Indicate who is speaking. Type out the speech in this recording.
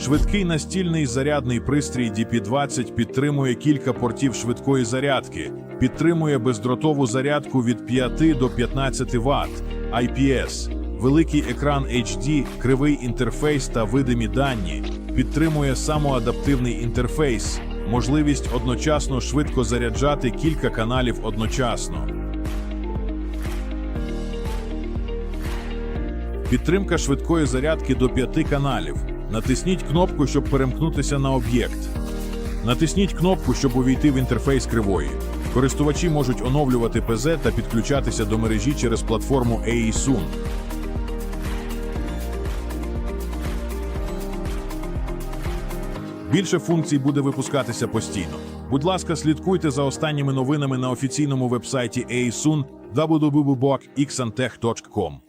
Speaker 1: Швидкий настільний зарядний пристрій DP20 підтримує кілька портів швидкої зарядки, підтримує бездротову зарядку від 5 до 15 Вт, IPS, великий екран HD, кривий інтерфейс та видимі дані, підтримує самоадаптивний інтерфейс, можливість одночасно швидко заряджати кілька каналів одночасно. Підтримка швидкої зарядки до 5 каналів. Натисніть кнопку, щоб перемкнутися на об'єкт. Натисніть кнопку, щоб увійти в інтерфейс кривої. Користувачі можуть оновлювати ПЗ та підключатися до мережі через платформу AESUN. Більше функцій буде випускатися постійно. Будь ласка, слідкуйте за останніми новинами на офіційному вебсайті AESUN www.xantech.com.